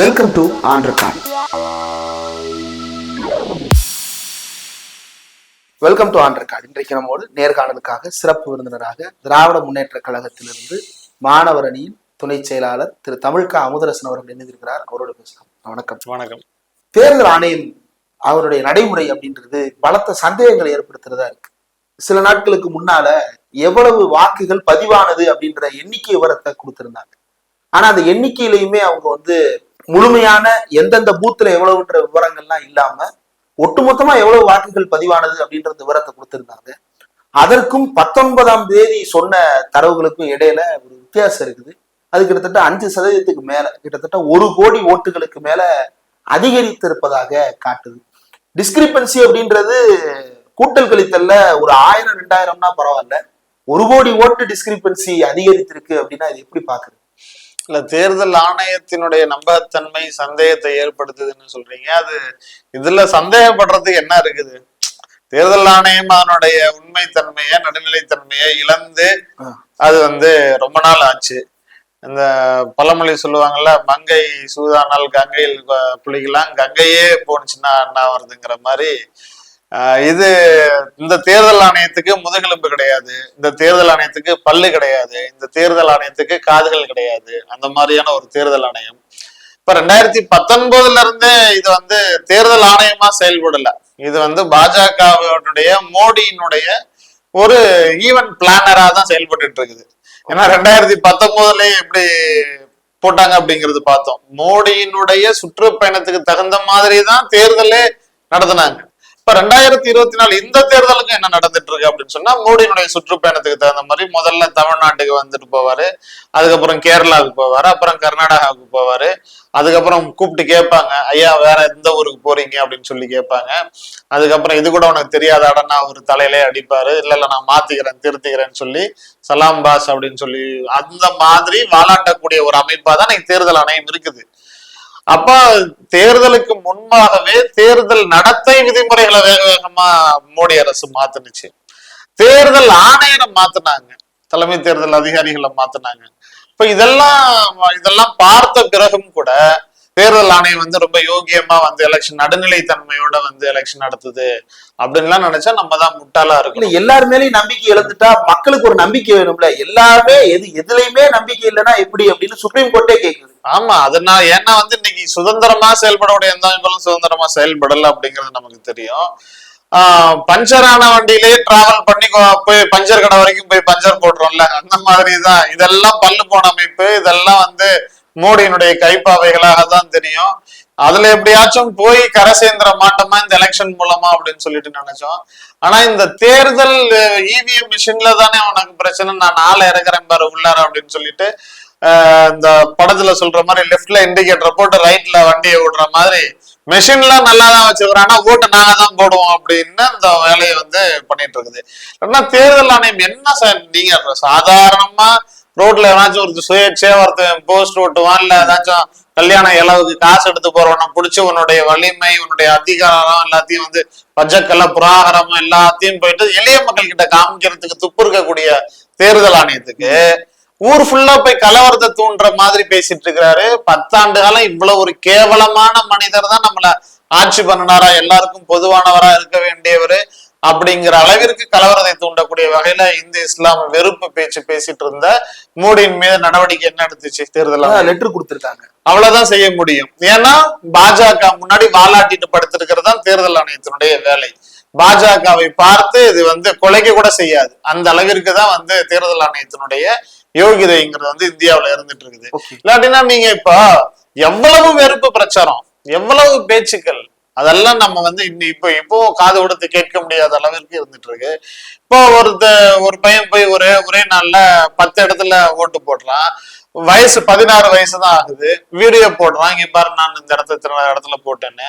Welcome to ஆண்ட்ரகான் welcome to ஆண்ட்ரகான் இன்றைக்கு நம்மோடு நேர்காணலுக்காக சிறப்பு விருந்தினராக திராவிட முன்னேற்ற கழகத்திலிருந்து மாணவர் அணியின் துணை செயலாளர் திரு தமிழ்கா அமுதரசன் அவர்கள் இணைந்திருக்கிறார். அவரோட பேசலாம். வணக்கம். வணக்கம். தேர்தல் ஆணையம் அவருடைய நடைமுறை அப்படின்றது பலத்த சந்தேகங்களை ஏற்படுத்துறதா இருக்கு. சில நாட்களுக்கு முன்னால எவ்வளவு வாக்குகள் பதிவானது அப்படின்ற எண்ணிக்கை விவரத்தை கொடுத்திருந்தாங்க. ஆனா அந்த எண்ணிக்கையிலையுமே அவங்க வந்து முழுமையான எந்தெந்த பூத்துல எவ்வளவுன்ற விவரங்கள்லாம் இல்லாம ஒட்டுமொத்தமா எவ்வளவு வாக்குகள் பதிவானது அப்படின்ற விவரத்தை கொடுத்திருந்தாங்க. அதற்கும் பத்தொன்பதாம் தேதி சொன்ன தரவுகளுக்கும் இடையில ஒரு வித்தியாசம் இருக்குது. அது கிட்டத்தட்ட அஞ்சு சதவீதத்துக்கு மேல கிட்டத்தட்ட ஒரு கோடி ஓட்டுகளுக்கு மேல அதிகரித்திருப்பதாக காட்டுது. டிஸ்கிரிபன்சி அப்படின்றது கூட்டல் கழித்தல்ல ஒரு ஆயிரம் ரெண்டாயிரம்னா பரவாயில்ல. ஒரு கோடி ஓட்டு டிஸ்கிரிபன்சி அதிகரித்திருக்கு அப்படின்னா இது எப்படி பாக்குறது இல்ல தேர்தல் ஆணையத்தினுடைய நம்பகத்தன்மை சந்தேகத்தை ஏற்படுத்துதுன்னு சொல்றீங்க. அது இதுல சந்தேகப்படுறதுக்கு என்ன இருக்குது? தேர்தல் ஆணையம் அதனுடைய உண்மை தன்மையை நடுநிலைத்தன்மையை இழந்து. அது வந்து ரொம்ப நாள் ஆச்சு. இந்த பழமொழி சொல்லுவாங்கல்ல மங்கை சூதானால் கங்கையில் ப- புலிக்கலாம் கங்கையே போனுச்சுன்னா அண்ணா வருதுங்கிற மாதிரி இது இந்த தேர்தல் ஆணையத்துக்கு முதுகெலும்பு கிடையாது. இந்த தேர்தல் ஆணையத்துக்கு பல்லு கிடையாது. இந்த தேர்தல் ஆணையத்துக்கு காதுகள் கிடையாது. அந்த மாதிரியான ஒரு தேர்தல் ஆணையம். இப்ப ரெண்டாயிரத்தி பத்தொன்பதுல இருந்தே இது வந்து தேர்தல் ஆணையமா செயல்படல. இது வந்து பாஜகவினுடைய மோடியினுடைய ஒரு ஈவென்ட் பிளானரா தான் செயல்பட்டு இருக்குது. ஏன்னா ரெண்டாயிரத்தி பத்தொன்பதுலயே எப்படி போட்டாங்க அப்படிங்கறது பார்த்தோம். மோடியினுடைய சுற்றுப்பயணத்துக்கு தகுந்த மாதிரி தான் தேர்தலே நடத்தினாங்க. இப்ப ரெண்டாயிரத்தி இருபத்தி நாலு இந்த தேர்தலுக்கு என்ன நடந்துட்டு இருக்கு அப்படின்னு சொன்னா மோடியினுடைய சுற்றுப்பயணத்துக்கு தகுந்த மாதிரி முதல்ல தமிழ்நாட்டுக்கு வந்துட்டு போவாரு. அதுக்கப்புறம் கேரளாவுக்கு போவாரு அப்புறம் கர்நாடகாவுக்கு போவாரு. அதுக்கப்புறம் கூப்பிட்டு கேட்பாங்க ஐயா வேற எந்த ஊருக்கு போறீங்க? அப்படின்னு சொல்லி கேட்பாங்க. அதுக்கப்புறம் இது கூட உனக்கு தெரியாத? அடனா ஒரு தலையிலே அடிப்பாரு. இல்ல இல்ல நான் மாத்திக்கிறேன் திருத்திக்கிறேன்னு சொல்லி சலாம் பாஸ் அப்படின்னு சொல்லி அந்த மாதிரி வாலாட்டக்கூடிய ஒரு அமைப்பா தான் எனக்கு தேர்தல் ஆணையம் இருக்குது. அப்ப தேர்தலுக்கு முன்பாகவே தேர்தல் நடத்தை விதிமுறைகளை வேக வேகமா மோடி அரசு மாத்துனுச்சு. தேர்தல் ஆணையரை மாத்தினாங்க. தலைமை தேர்தல் அதிகாரிகளை மாத்தினாங்க. இப்ப இதெல்லாம் இதெல்லாம் பார்த்த பிறகும் கூட தேர்தல் ஆணையம் வந்து ரொம்ப யோகியமா வந்து எலெக்ஷன் நடுநிலை தன்மையோட வந்து எலெக்ஷன் நடத்துது அப்படின்லாம் நினைச்சா நம்ம தான் முட்டாளா இல்ல இருக்கணும். எல்லார் மேலயும் நம்பிக்கை இழந்துட்டா மக்களுக்கு ஒரு நம்பிக்கை வேணும்ல. எல்லாமே எது எதுலயுமே நம்பிக்கை இல்லைன்னா எப்படி அப்படின்னு சுப்ரீம் கோர்ட்டே கேக்குது. ஆமா அதனால ஏன்னா வந்து இன்னைக்கு சுதந்திரமா செயல்படக்கூடிய எந்த அமைப்புகளும் சுதந்திரமா செயல்படல அப்படிங்கிறது நமக்கு தெரியும். ஆஹ் பஞ்சரான வண்டியிலேயே டிராவல் பண்ணி போய் பஞ்சர் கடை வரைக்கும் போய் பஞ்சர் போடுறோம்ல அந்த மாதிரி தான் இதெல்லாம் பல்லு போன அமைப்பு இதெல்லாம் வந்து மோடியினுடைய கைப்பாவைகளாக தான் தெரியும். அதுல எப்படியாச்சும் போய் கரை சேர்ந்துட மாட்டோமா இந்த எலெக்ஷன் மூலமா அப்படின்னு சொல்லிட்டு நினைச்சோம். ஆனா இந்த தேர்தல் இவிஎம் மிஷின்ல தானே உனக்கு பிரச்சனை? நான் நாளை இறக்குறேன் பாரு உள்ளார அப்படின்னு சொல்லிட்டு ஆஹ் இந்த படத்துல சொல்ற மாதிரி லெஃப்ட்ல இண்டிகேட்டர் போட்டு ரைட்ல வண்டியை விடுற மாதிரி மெஷின்லாம் நல்லா தான் வச்சிருக்கிறோம் ஆனா ஓட்டு நாங்க தான் போடுவோம் அப்படின்னு இந்த வேலையை வந்து பண்ணிட்டு இருக்குது. ஆனா தேர்தல் ஆணையம் என்ன சார்? நீங்க சாதாரணமா ரோட்ல ஏதாச்சும் ஒரு சுயேட்சையா ஒருத்தன் போஸ்ட் ஓட்டுவான் இல்ல ஏதாச்சும் கல்யாணம் இளவுக்கு காசு எடுத்து போறவன புடிச்சு உன்னுடைய வலிமை உன்னுடைய அதிகாரம் எல்லாத்தையும் வந்து பஜக்கல புராகரம் எல்லாத்தையும் போயிட்டு எளிய மக்கள் கிட்ட காமிக்கிறதுக்கு துப்பு இருக்கக்கூடிய தேர்தல் ஆணையத்துக்கு ஊர் ஃபுல்லா போய் கலவரத்தை தூண்டுற மாதிரி பேசிட்டு இருக்கிறாரு. பத்தாண்டு காலம் இவ்வளவு ஒரு கேவலமான மனிதர் தான் நம்மள ஆட்சி பண்ணினாரா? எல்லாருக்கும் பொதுவானவரா இருக்க வேண்டியவர். அப்படிங்கிற அளவிற்கு கலவரத்தை தூண்டக்கூடிய வகையில இந்து இஸ்லாம் வெறுப்பு பேச்சு பேசிட்டு இருந்த மோடியின் மீது நடவடிக்கை என்ன எடுத்துச்சு தேர்தல்? லெட்டர் கொடுத்திருக்காங்க. அவ்வளவுதான் செய்ய முடியும். ஏன்னா பாஜக முன்னாடி வாலாட்டிட்டு படுத்திருக்கிறது தான் தேர்தல் ஆணையத்தினுடைய வேலை. பாஜகவை பார்த்து இது வந்து கொலைக்க கூட செய்யாது. அந்த அளவிற்கு தான் வந்து தேர்தல் ஆணையத்தினுடைய யோகிதைங்கிறது வந்து இந்தியாவுல இருந்துட்டு இருக்குது. இல்லாட்டினா நீங்க இப்ப எவ்வளவு வெறுப்பு பிரச்சாரம் எவ்வளவு பேச்சுக்கள் அதெல்லாம் நம்ம வந்து இன்னி இப்போ இப்போ காது கொடுத்து கேட்க முடியாத அளவிற்கு இருந்துட்டு இருக்கு இப்போ ஒருத்த ஒரு பையன் போய் ஒரே ஒரே நாள்ல பத்து இடத்துல ஓட்டு போடுறான் வயசு பதினாறு வயசு தான் ஆகுது. வீடியோ போடுறான் இங்க பாரு நான் இந்த இடத்துல இத்தனை இடத்துல போட்டேன்னு.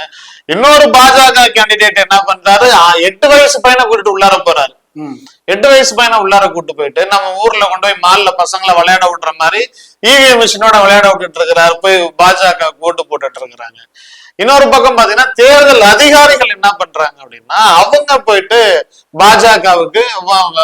இன்னொரு பாஜக கேண்டிடேட் என்ன பண்றாரு? எட்டு வயசு பையனை கூட்டிட்டு உள்ளார போறாரு. எட்டு வயசு பையனை உள்ளார கூட்டு போயிட்டு நம்ம ஊர்ல கொண்டு போய் மால்ல பசங்களை விளையாட விடுற மாதிரி இவிஎம் மிஷினோட விளையாட விட்டுட்டு இருக்கிறாரு. போய் பாஜக ஓட்டு போட்டுட்டு இருக்கிறாங்க. இன்னொரு பக்கம் பாத்தீங்கன்னா தேர்தல் அதிகாரிகள் என்ன பண்றாங்க அப்படின்னா அவங்க போயிட்டு பாஜகவுக்கு நாங்க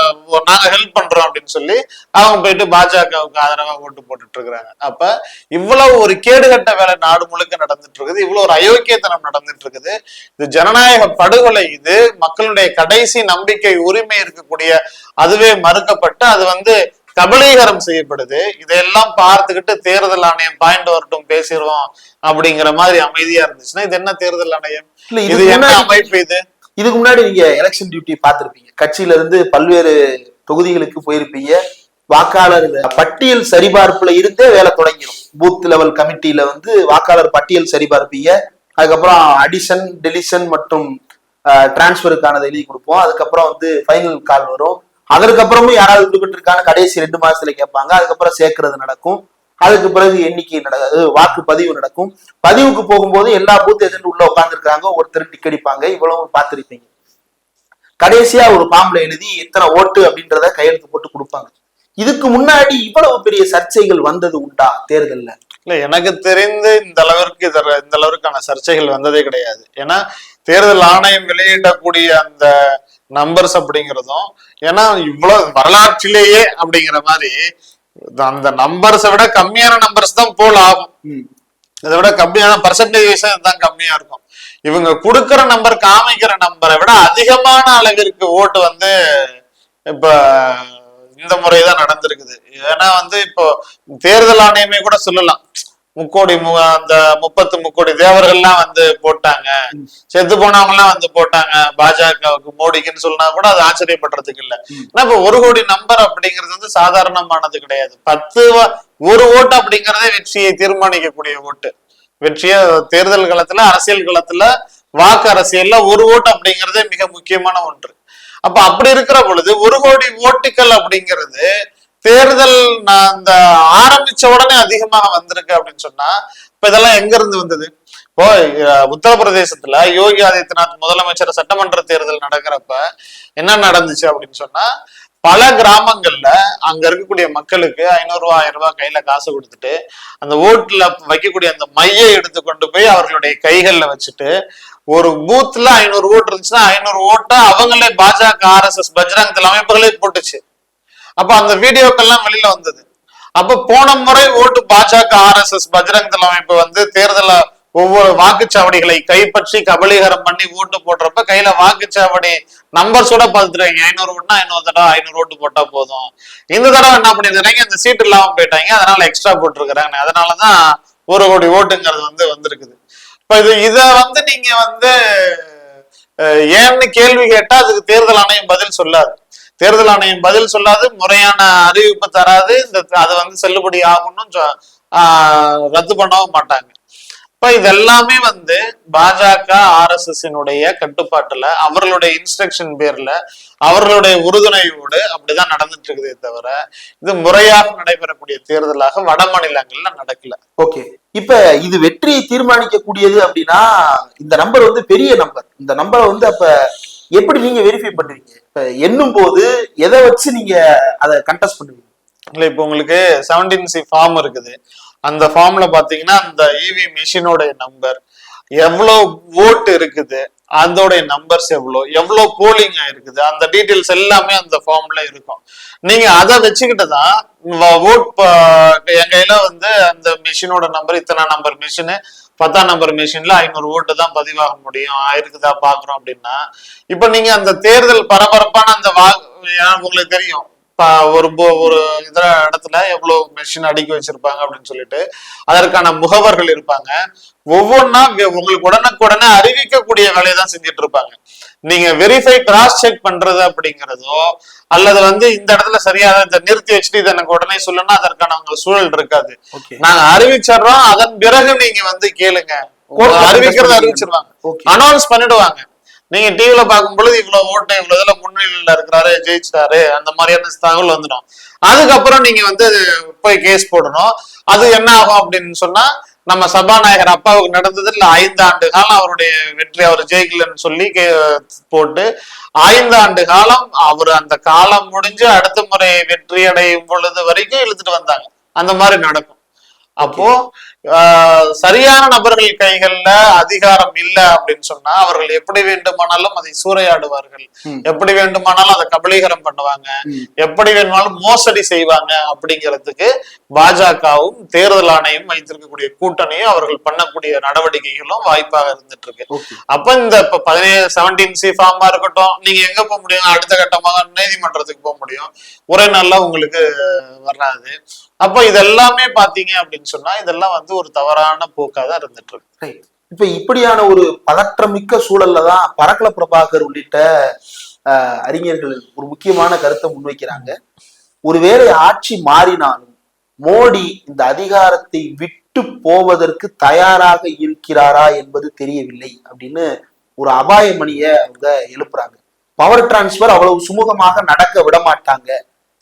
ஹெல்ப் பண்றோம் அப்படின்னு சொல்லி அவங்க போயிட்டு பாஜகவுக்கு ஆதரவா ஓட்டு போட்டுட்டு இருக்கிறாங்க அப்ப இவ்வளவு ஒரு கேடுகட்ட வேலை நாடு முழுக்க நடந்துட்டு இருக்குது இவ்வளவு ஒரு அயோக்கியத்தனம் நடந்துட்டு இருக்குது இது ஜனநாயக படுகொலை இது மக்களுடைய கடைசி நம்பிக்கை உரிமை இருக்கக்கூடிய அதுவே மறுக்கப்பட்டு அது வந்து கபலீகரம் செய்யப்படுது. இதையெல்லாம் பார்த்துக்கிட்டு தேர்தல் ஆணையம் பாயிண்ட் வரட்டும் பேசிடுவோம் அப்படிங்கிற மாதிரி அமைதியா இருந்துச்சுன்னா இது என்ன தேர்தல் ஆணையம்? இல்ல இது என்ன அமைப்பு இது? இதுக்கு முன்னாடி நீங்க எலெக்ஷன் டியூட்டி பார்த்திருப்பீங்க. கட்சியில இருந்து பல்வேறு தொகுதிகளுக்கு போயிருப்பீங்க. வாக்காளர் பட்டியல் சரிபார்ப்புல இருந்தே வேலை தொடங்கிடும் பூத் லெவல் கமிட்டியில வந்து வாக்காளர் பட்டியல் சரிபார்ப்பீங்க. அதுக்கப்புறம் அடிஷன் டெலிஷன் மற்றும் டிரான்ஸ்ஃபருக்கானதை எழுதி கொடுப்போம். அதுக்கப்புறம் வந்து ஃபைனல் கால் வரும். அதற்கப்புறமும் யாராவது விடுபட்டிருக்கான கடைசி ரெண்டு மாசத்துல கேட்பாங்க. அதுக்கப்புறம் சேர்க்கறது நடக்கும். அதுக்கு பிறகு எண்ணிக்கை நடக்காது வாக்கு பதிவு நடக்கும். பதிவுக்கு போகும்போது எல்லா பூத் ஏஜென்ட் உள்ள உட்காந்துருக்காங்க ஒருத்தர் டிக்கடிப்பாங்க இவ்வளவு பார்த்திருப்பீங்க. கடைசியா ஒரு பாம்புல எழுதி எத்தனை ஓட்டு அப்படின்றத கையெழுத்து போட்டு கொடுப்பாங்க. இதுக்கு முன்னாடி இவ்வளவு பெரிய சர்ச்சைகள் வந்தது உண்டா தேர்தல்ல? இல்ல எனக்கு தெரிந்து இந்த அளவிற்கு இந்த அளவிற்கான சர்ச்சைகள் வந்ததே கிடையாது. ஏன்னா தேர்தல் ஆணையம் வெளியிடக்கூடிய அந்த நம்பர்ஸ் அப்படிங்கிறதும் ஏன்னா இவ்வளவு வரலாற்றிலேயே அப்படிங்கிற மாதிரி அந்த நம்பர்ஸை விட கம்மியான நம்பர்ஸ் தான் போல் ஆகும். இதை விட கம்மியான பர்சன்டேஜ் தான் கம்மியா இருக்கும். இவங்க கொடுக்கிற நம்பர் காமிக்கிற நம்பரை விட அதிகமான அளவிற்கு ஓட்டு வந்து இப்ப இந்த முறைதான் நடந்திருக்குது. ஏன்னா வந்து இப்போ தேர்தல் ஆணையமே கூட சொல்லலாம். முக்கோடி மு- அந்த முப்பத்து முக்கோடி தேவர்கள்லாம் வந்து போட்டாங்க. செத்து போனவங்க எல்லாம் வந்து போட்டாங்க. பாஜகவுக்கு மோடிக்குன்னு சொன்னா கூட அது ஆச்சரியப்படுறதுக்கு இல்ல. ஏன்னா இப்ப ஒரு கோடி நம்பர் அப்படிங்கிறது வந்து சாதாரணமானது கிடையாது. பத்து ஒரு ஓட்டு அப்படிங்கறதே வெற்றியை தீர்மானிக்கக்கூடிய ஓட்டு. வெற்றிய தேர்தல் களத்துல அரசியல் களத்துல வாக்கு அரசியல்ல ஒரு ஓட்டு அப்படிங்கறதே மிக முக்கியமான ஒன்று. அப்ப அப்படி இருக்கிற பொழுது ஒரு கோடி ஓட்டுகள் அப்படிங்கிறது தேர்தல் நான் அந்த ஆரம்பிச்ச உடனே அதிகமாக வந்திருக்கு அப்படின்னு சொன்னா இப்ப இதெல்லாம் எங்க இருந்து வந்தது? இப்போ உத்தரப்பிரதேசத்துல யோகி ஆதித்யநாத் முதலமைச்சர் சட்டமன்ற தேர்தல் நடக்கிறப்ப என்ன நடந்துச்சு அப்படின்னு சொன்னா பல கிராமங்கள்ல அங்க இருக்கக்கூடிய மக்களுக்கு ஐநூறு ரூபாய் ஆயிரம் ரூபாய் கையில காசு கொடுத்துட்டு அந்த ஓட்டுல வைக்கக்கூடிய அந்த மையை எடுத்து கொண்டு போய் அவர்களுடைய கைகள்ல வச்சுட்டு ஒரு பூத்ல ஐநூறு ஓட்டு இருந்துச்சுன்னா ஐநூறு ஓட்டை அவங்களே பாஜக ஆர்எஸ்எஸ் பஜ்ரங் அமைப்புகளே போட்டுச்சு. அப்ப அந்த வீடியோக்கெல்லாம் வெளியில வந்தது. அப்ப போன முறை ஓட்டு பாஜக ஆர்எஸ்எஸ் பஜ்ரங் தள அமைப்பு வந்து தேர்தல ஒவ்வொரு வாக்குச்சாவடிகளை கைப்பற்றி கபலீகரம் பண்ணி ஓட்டு போடுறப்ப கையில வாக்குச்சாவடி நம்பர்ஸோட பார்த்துருவாங்க ஐநூறு ஓட்டுனா ஐநூறு தடவை ஐநூறு ஓட்டு போட்டா போதும். இந்த தடவை என்ன பண்ணிருக்காங்க இந்த சீட் இல்லாம போயிட்டாங்க. அதனால எக்ஸ்ட்ரா போட்டிருக்கிறாங்க. அதனாலதான் ஒரு கோடி ஓட்டுங்கிறது வந்து வந்திருக்குது. இப்ப இது இத வந்து நீங்க வந்து ஏன்னு கேள்வி கேட்டா அதுக்கு தேர்தல் ஆணையம் பதில் சொல்லாது. தேர்தல் ஆணையம் பதில் சொல்லாது முறையான அறிவிப்பு தராது இந்த அது வந்து செல்லுபடி ஆகும்னு சொ- ஆஹ், ரத்து பண்ணவும் மாட்டாங்க. இப்ப இதெல்லாமே வந்து பாஜக ஆர்எஸ்எஸ்னுடைய கட்டுப்பாட்டுல அவர்களுடைய இன்ஸ்ட்ரக்ஷன் பேர்ல அவர்களுடைய உறுதுணையோடு அப்படிதான் நடந்துட்டு இருக்குதே தவிர இது முறையாக நடைபெறக்கூடிய தேர்தலாக வட மாநிலங்கள்ல நடக்கல. ஓகே. இப்ப இது வெற்றியை தீர்மானிக்கக்கூடியது அப்படின்னா இந்த நம்பர் வந்து பெரிய நம்பர். இந்த நம்பரை வந்து அப்ப எப்படி நீங்க வெரிஃபை பண்றீங்க? இப்ப எண்ணும் போது எதை வச்சு நீங்க அதை கண்டெஸ்ட் பண்ணுவீங்க? இல்ல இப்போ உங்களுக்கு செவன்டீன் சி ஃபார்ம் இருக்குது. அந்த ஃபார்ம்ல பாத்தீங்கன்னா அந்த இவி மிஷினோட நம்பர் எவ்வளோ ஓட்டு இருக்குது அதோடைய நம்பர்ஸ் எவ்வளோ எவ்வளோ போலிங் ஆயிருக்குது அந்த டீட்டெயில்ஸ் எல்லாமே அந்த ஃபார்ம்ல இருக்கும். நீங்க அதை வச்சுக்கிட்டு தான் ஓட் என் கையில வந்து அந்த மிஷினோட நம்பர் இத்தனை நம்பர் மிஷினு பத்தாம் நம்பர் மிஷின்ல ஐநூறு ஓட்டு தான் பதிவாக முடியும். ஆயிருக்குதா பாக்குறோம் அப்படின்னா இப்ப நீங்க அந்த தேர்தல் பரபரப்பான அந்த வா உங்களுக்கு தெரியும். ஒரு ஒரு இதர இடத்துல எவ்வளவு மெஷின் அடுக்கி வச்சிருப்பாங்க அப்படின்னு சொல்லிட்டு அதற்கான முகவர்கள் இருப்பாங்க. ஒவ்வொன்றா வே- உங்களுக்கு உடனுக்குடனே அறிவிக்கக்கூடிய வேலையை தான் செஞ்சுட்டு இருப்பாங்க. நீங்க வெரிஃபை கிராஸ் செக் பண்றது அப்படிங்கிறதோ அல்லது வந்து இந்த இடத்துல சரியா இதை நிறுத்தி வச்சுட்டு இதை எனக்கு உடனே சொல்லணும்னா அதற்கான உங்க சூழல் இருக்காது. நாங்க அறிவிச்சிடுறோம் அதன் பிறகு நீங்க வந்து கேளுங்க. அறிவிக்கிறது அறிவிச்சிருவாங்க. அனௌன்ஸ் பண்ணிடுவாங்க. நீங்க டிவில பார்க்கும் பொழுது இவ்வளவு ஓட்டு இவ்வளவு இதுல முன்னிலையில இருக்கிறாரு ஜெயிச்சிட்டாரு அந்த மாதிரியான தகவல் வந்துடும். அதுக்கப்புறம் நீங்க வந்து போய் கேஸ் போடணும். அது என்ன ஆகும் அப்படின்னு சொன்னா நம்ம சபாநாயகர் அப்பாவுக்கு நடந்தது இல்ல ஐந்து ஆண்டு காலம் அவருடைய வெற்றி அவர் ஜெயிக்கலன்னு சொல்லி கே- போட்டு ஐந்து ஆண்டு காலம் அவர் அந்த காலம் முடிஞ்சு அடுத்த முறை வெற்றி அடையும் பொழுது வரைக்கும் இழுத்துட்டு வந்தாங்க. அந்த மாதிரி நடக்கும். அப்போ சரியான நபர்கள் கைகள்ல அதிகாரம் இல்ல அப்படின்னு சொன்னா அவர்கள் எப்படி வேண்டுமானாலும் அதை சூறையாடுவார்கள். எப்படி வேண்டுமானாலும் அதை கபலீகரம் பண்ணுவாங்க. எப்படி வேணுமானாலும் மோசடி செய்வாங்க அப்படிங்கிறதுக்கு பாஜகவும் தேர்தல் ஆணையம் வைத்திருக்கக்கூடிய கூட்டணியும் அவர்கள் பண்ணக்கூடிய நடவடிக்கைகளும் வாய்ப்பாக இருந்துட்டு இருக்கு அப்ப இந்த இப்ப பதினேழு செவன்டீன் சி ஃபார்மா இருக்கட்டும் நீங்க எங்க போக முடியும்? அடுத்த கட்டமாக நீதிமன்றத்துக்கு போக முடியும். ஒரே நாள்ல உங்களுக்கு வராது. அப்ப இதெல்லாமே பாத்தீங்க அப்படின்னு சொன்னா இதெல்லாம் வந்து ஒரு தவறான போக்கா தான் இருந்துட்டு இருக்கு இப்ப இப்படியான ஒரு பதற்றமிக்க சூழல்ல தான் பரக்கல பிரபாகர் உள்ளிட்ட அறிஞர்கள் ஒரு முக்கியமான கருத்தை முன்வைக்கிறாங்க. ஒருவேளை ஆட்சி மாறினாலும் மோடி இந்த அதிகாரத்தை விட்டு போவதற்கு தயாராக இருக்கிறாரா என்பது தெரியவில்லை அப்படின்னு ஒரு அபாய மணிய அவங்க எழுப்புறாங்க. பவர் டிரான்ஸ்பர் அவ்வளவு சுமூகமாக நடக்க விட மாட்டாங்க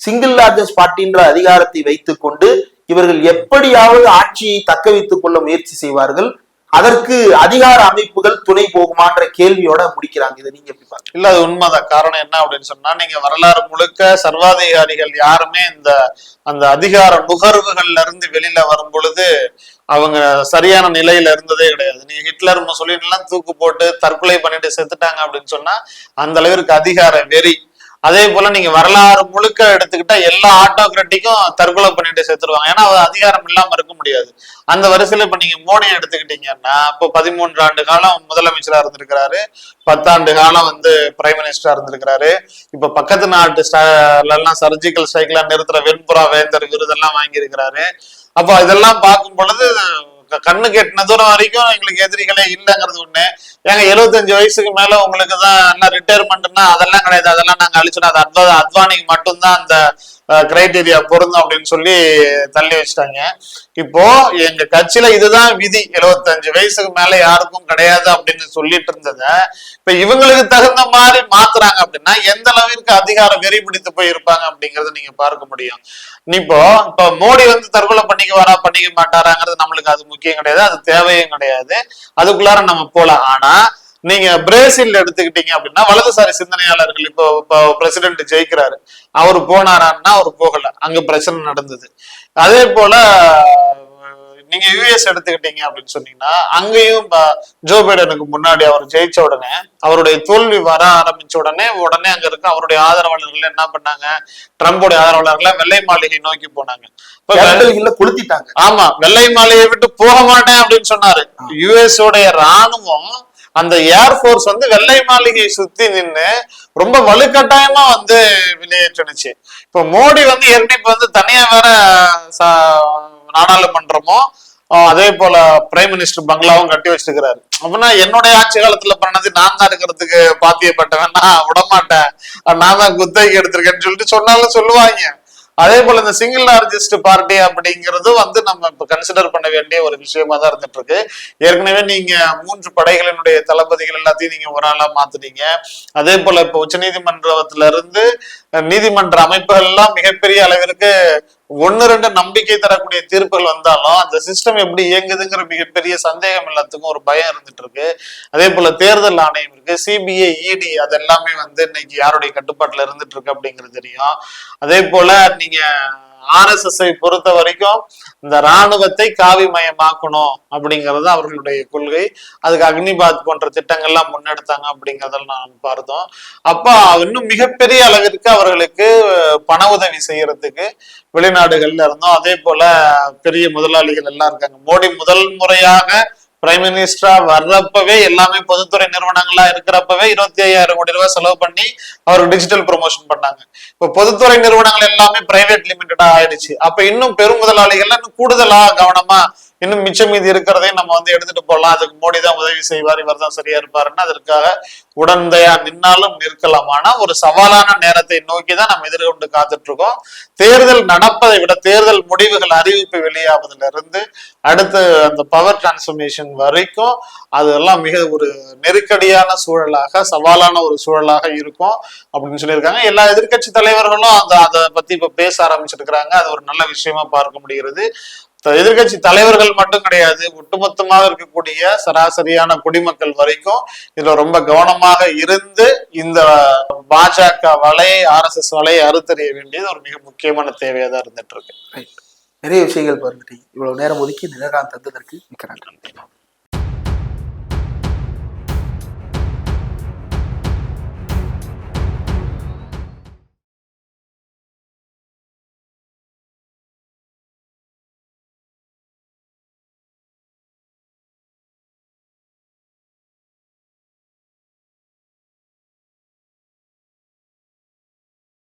சிங்கிள் லார்ஜஸ்ட் பார்ட்டின்ற அதிகாரத்தை வைத்துக்கொண்டு இவர்கள் எப்படியாவது ஆட்சியை தக்க வைத்துக் கொள்ள முயற்சி செய்வார்கள்? அதற்கு அதிகார அமைப்புகள் துணை போகுமான்ற கேள்வியோட முடிக்கிறாங்க. இதை நீங்க எப்படி பாருங்க இல்ல அது உண்மைதான். காரணம் என்ன அப்படின்னு சொன்னா நீங்க வரலாறு முழுக்க சர்வாதிகாரிகள் யாருமே இந்த அந்த அதிகார நுகர்வுகள்ல இருந்து வெளியில வரும் பொழுது அவங்க சரியான நிலையில இருந்ததே கிடையாது. நீங்க ஹிட்லர் முசோலின் எல்லாம் தூக்கு போட்டு தற்கொலை பண்ணிட்டு செத்துட்டாங்க அப்படின்னு சொன்னா அந்த அளவிற்கு அதிகார வெறி அதே போல நீங்க வரலாறு முழுக்க எடுத்துக்கிட்டா எல்லா ஆட்டோகிராட்டிக்கும் தற்கொலை பண்ணிட்டு சேர்த்துருவாங்க ஏன்னா அவர் அதிகாரம் இல்லாம இருக்க முடியாது. அந்த வரிசையில இப்ப நீங்க மோடி எடுத்துக்கிட்டீங்கன்னா இப்போ பதிமூன்று ஆண்டு காலம் முதலமைச்சரா இருந்திருக்கிறாரு. பத்தாண்டு காலம் வந்து பிரைம் மினிஸ்டரா இருந்திருக்கிறாரு. இப்ப பக்கத்து நாட்டு எல்லாம் சர்ஜிக்கல் ஸ்ட்ரைக்லாம் நிறுத்துற வெண்புறா வேந்தர் விருதெல்லாம் வாங்கியிருக்கிறாரு. அப்போ இதெல்லாம் பார்க்கும் பொழுது கண்ணு கெட்டின தூரம் வரைக்கும் எங்களுக்கு எதிரிகளே இல்லைங்கிறது ஒண்ணு. ஏங்க எழுபத்தஞ்சு வயசுக்கு மேல உங்களுக்கு தான் என்ன ரிட்டையர்மெண்ட்னா அதெல்லாம் கிடையாது. அதெல்லாம் நாங்க அழிச்சோம் அது அத்வா அத்வானிக்கு மட்டும்தான் அந்த கிரைட்டீரியா பொருந்தும் அப்படின்னு சொல்லி தள்ளி வச்சிட்டாங்க. இப்போ எங்க கட்சியில இதுதான் விதி. 75 வயசுக்கு மேல யாருக்கும் கிடையாது அப்படின்னு சொல்லிட்டு இருந்தத இப்ப இவங்களுக்கு தகுந்த மாதிரி மாத்துறாங்க அப்படின்னா எந்த அளவிற்கு அதிகாரம் வெறி பிடித்து போய் இருப்பாங்க அப்படிங்கறத நீங்க பார்க்க முடியும். இப்போ இப்ப மோடி வந்து தற்கொலை பண்ணிக்க வரா பண்ணிக்க மாட்டாராங்கிறது நம்மளுக்கு அது முக்கியம் கிடையாது அது தேவையும் கிடையாது. அதுக்குள்ளார நம்ம போலாம். ஆனா நீங்க பிரேசில் எடுத்துக்கிட்டீங்க அப்படின்னா வலதுசாரி சிந்தனையாளர்கள் இப்போ இப்போ பிரசிடென்ட் ஜெயிக்கிறாரு. அவர் போனாரான்னா அவர் போகல. அங்க பிரச்சனை நடந்தது. அதே போல நீங்க யுஎஸ் எடுத்துக்கிட்டீங்க அப்படின்னு சொன்னீங்கன்னா அங்கேயும் ஜோ பைடனுக்கு முன்னாடி அவர் ஜெயிச்ச உடனே அவருடைய தோல்வி வர ஆரம்பிச்ச உடனே உடனே அங்க இருக்க அவருடைய ஆதரவாளர்கள் என்ன பண்ணாங்க? ட்ரம்போடைய ஆதரவாளர்கள் வெள்ளை மாளிகை நோக்கி போனாங்க. கொளுத்திட்டாங்க. ஆமா வெள்ளை மாளிகையை விட்டு போக மாட்டேன் அப்படின்னு சொன்னாரு. யுஎஸ் உடைய ராணுவம் அந்த ஏர்ஃபோர்ஸ் வந்து வெள்ளை மாளிகையை சுத்தி நின்று ரொம்ப வலுக்கட்டாயமா வந்து வெளியேற்றுனுச்சு இப்ப மோடி வந்து ஏற்கனவே இப்ப வந்து தனியா வேற நாடாளுமன்றமும் அதே போல பிரைம் மினிஸ்டர் பங்களாவும் கட்டி வச்சிருக்கிறாரு. அப்படின்னா என்னுடைய ஆட்சி காலத்துல பண்ணது நான் தான் இருக்கிறதுக்கு பாத்தியப்பட்டவன். நான் விடமாட்டேன். நான் தான் குத்தகை எடுத்திருக்கேன்னு சொல்லிட்டு சொன்னாலும் சொல்லுவாங்க. அதே போல இந்த சிங்கிள் லார்ஜஸ்ட் பார்ட்டி அப்படிங்கிறது வந்து நம்ம இப்ப கன்சிடர் பண்ண வேண்டிய ஒரு விஷயமா தான் இருந்துட்டு இருக்கு ஏற்கனவே நீங்க மூன்று படைகளினுடைய தளபதிகள் எல்லாத்தையும் நீங்க ஒரு ஆளா மாத்துனீங்க. அதே போல இப்ப உச்சநீதிமன்றத்துல இருந்து நீதிமன்ற அமைப்புகள் எல்லாம் மிகப்பெரிய அளவிற்கு ஒன்னு ரெண்டு நம்பிக்கை தரக்கூடிய தீர்ப்புகள் வந்தாலும் அந்த சிஸ்டம் எப்படி இயங்குதுங்கிற மிகப்பெரிய சந்தேகம் எல்லாத்துக்கும் ஒரு பயம் இருந்துட்டு இருக்கு. அதே போல தேர்தல் ஆணையம் இருக்கு. சிபிஐ இடி அது எல்லாமே வந்து இன்னைக்கு யாருடைய கட்டுப்பாட்டுல இருந்துட்டு இருக்கு அப்படிங்கிறது தெரியும். அதே போல நீங்க ஆர்எஸ்எஸ்ஐ பொறுத்த வரைக்கும் இந்த ராணுவத்தை காவிமயமாக்கணும் அப்படிங்கிறது அவர்களுடைய கொள்கை. அதுக்கு அக்னிபாத் போன்ற திட்டங்கள்லாம் முன்னெடுத்தாங்க அப்படிங்கிறதெல்லாம் நாம் பார்த்தோம். அப்போ இன்னும் மிகப்பெரிய அளவிற்கு அவர்களுக்கு பண உதவி செய்யறதுக்கு வெளிநாடுகள்ல இருந்தோம். அதே போல பெரிய முதலாளிகள் எல்லாம் இருக்காங்க. மோடி முதல் முறையாக பிரைம் மினிஸ்டரா வர்றப்பவே எல்லாமே பொதுத்துறை நிறுவனங்களா இருக்கிறப்பவே இருபத்தி ஐயாயிரம் கோடி ரூபாய் செலவு பண்ணி அவர் டிஜிட்டல் ப்ரொமோஷன் பண்ணாங்க. இப்ப பொதுத்துறை நிறுவனங்கள் எல்லாமே பிரைவேட் லிமிட்டடா ஆயிடுச்சு. அப்ப இன்னும் பெரும் முதலாளிகள் இன்னும் கூடுதலா கவனமா இன்னும் மிச்சம் மீதி இருக்கிறதையும் நம்ம வந்து எடுத்துட்டு போகலாம் அதுக்கு மோடி தான் உதவி செய்வார் இவர் தான் சரியா இருப்பாருன்னு அதற்காக உடந்தையா நின்னாலும் நிற்கலாம். ஆனா ஒரு சவாலான நேரத்தை நோக்கி தான் நம்ம எதிர்கொண்டு காத்துட்டு இருக்கோம் தேர்தல் நடப்பதை விட தேர்தல் முடிவுகள் அறிவிப்பு வெளியாவதுல இருந்து அடுத்து அந்த பவர் டிரான்ஸ்பர்மேஷன் வரைக்கும் அதெல்லாம் மிக ஒரு நெருக்கடியான சூழலாக சவாலான ஒரு சூழலாக இருக்கும் அப்படின்னு சொல்லியிருக்காங்க. எல்லா எதிர்க்கட்சி தலைவர்களும் அந்த அதை பத்தி இப்ப பேச ஆரம்பிச்சிருக்கிறாங்க. அது ஒரு நல்ல விஷயமா பார்க்க முடிகிறது. எதிர்கட்சி தலைவர்கள் மட்டும் கிடையாது ஒட்டுமொத்தமாக இருக்கக்கூடிய சராசரியான குடிமக்கள் வரைக்கும் இதுல ரொம்ப கவனமாக இருந்து இந்த பாஜக வலை ஆர்எஸ்எஸ் வலையை அறுத்தறிய வேண்டியது ஒரு மிக முக்கியமான தேவையா தான் இருந்துட்டு இருக்கு. நிறைய விஷயங்கள் பாருங்க இவ்வளவு நேரம் ஒதுக்கி நிலகாந்த் தந்ததற்கு மிக்க நன்றி.